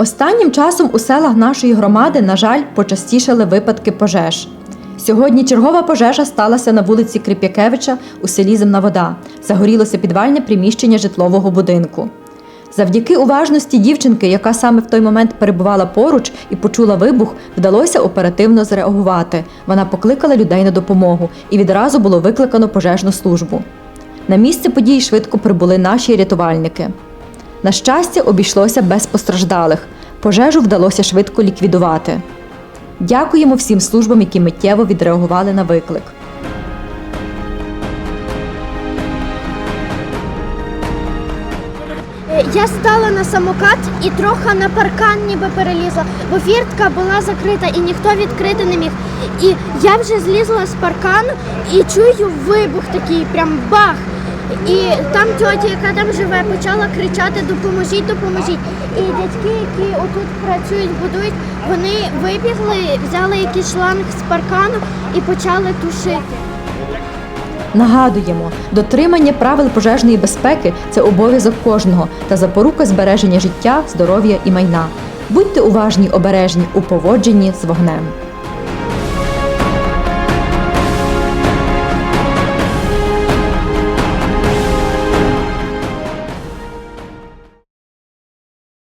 Останнім часом у селах нашої громади, на жаль, почастішали випадки пожеж. Сьогодні чергова пожежа сталася на вулиці Крип'якевича у селі Земна Вода. Загорілося підвальне приміщення житлового будинку. Завдяки уважності дівчинки, яка саме в той момент перебувала поруч і почула вибух, вдалося оперативно зреагувати. Вона покликала людей на допомогу і відразу було викликано пожежну службу. На місце події швидко прибули наші рятувальники. На щастя, обійшлося без постраждалих. Пожежу вдалося швидко ліквідувати. Дякуємо всім службам, які миттєво відреагували на виклик. Е, Я стала на самокат і трохи на паркан ніби перелізла, бо фіртка була закрита і ніхто відкрити не міг. І я вже злізла з паркану і чую вибух такий, прям бах. І там тьотя, яка там живе, почала кричати Допоможіть, допоможіть. І дядьки, які отут працюють, будують, вони вибігли, взяли якийсь шланг з паркану і почали тушити. Нагадуємо, дотримання правил пожежної безпеки це обов'язок кожного та запорука збереження життя, здоров'я і майна. Будьте уважні, обережні у поводженні з вогнем.